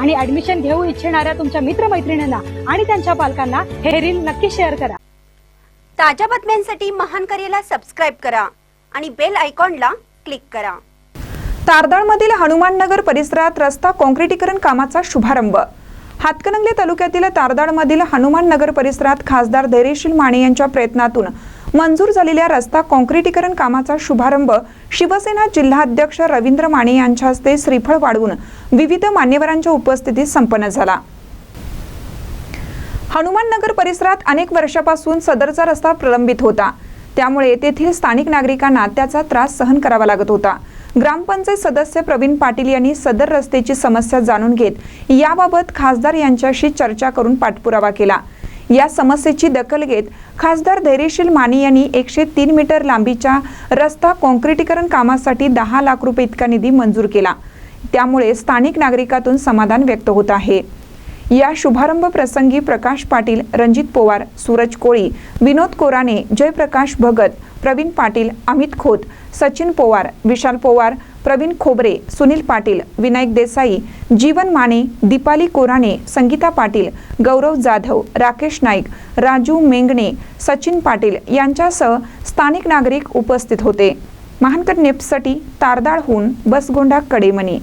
आणि ऍडमिशन घेऊ इच्छिणाऱ्या तुमच्या मित्रमैत्रिणींना आणि त्यांच्या पालकांना हे रील नक्की शेअर करा. ताज्या बातम्यांसाठी महान करेला सबस्क्राईब करा आणि बेल आयकॉनला क्लिक करा. तारदाळमधील हनुमाननगर परिसरात रस्ता काँक्रिटीकरण कामाचा शुभारंभ. हातकणंगले तालुक्यातील तारदाळमधील हनुमाननगर परिसरात खासदार धैर्यशील माने यांच्या प्रयत्नातून मंजूर झालेल्या रस्ता काँक्रीटीकरण कामाचा शुभारंभ शिवसेना जिल्हाध्यक्ष रवींद्र माने यांच्या हस्ते श्रीफळ वाढवून विविध मान्यवरांच्या उपस्थितीत संपन्न झाला. हनुमाननगर परिसरात अनेक वर्षापासून सदरचा रस्ता प्रलंबित होता. त्यामुळे तेथील स्थानिक नागरिकांना त्याचा त्रास सहन करावा लागत होता. ग्रामपंचायत सदस्य प्रवीण पाटील यांनी सदर रस्त्याची समस्या जाणून घेत याबाबत खासदार यांच्याशी चर्चा करून पाठपुरावा केला. या समस्येची दखल घेत खासदार धैर्यशील माने यांनी एकशे तीन मीटर लांबीच्या रस्ता काँक्रिटीकरण कामासाठी दहा लाख रुपये इतका निधी मंजूर केला. त्यामुळे स्थानिक नागरिकातून समाधान व्यक्त होत आहे. या शुभारंभ प्रसंगी प्रकाश पाटील रणजित पोवार सूरज कोळी विनोद कोराने जयप्रकाश भगत प्रवीण पाटील अमित खोत सचिन पोवार विशाल पोवार प्रवीण खोबरे सुनील पाटील विनायक देसाई जीवन माने दीपाली कोराणे संगीता पाटील गौरव जाधव राकेश नाईक राजू मेंगणे सचिन पाटील यांच्यासह स्थानिक नागरिक उपस्थित होते. महानकर नेपसाठी तारदाळहून बसगोंडा कडेमनी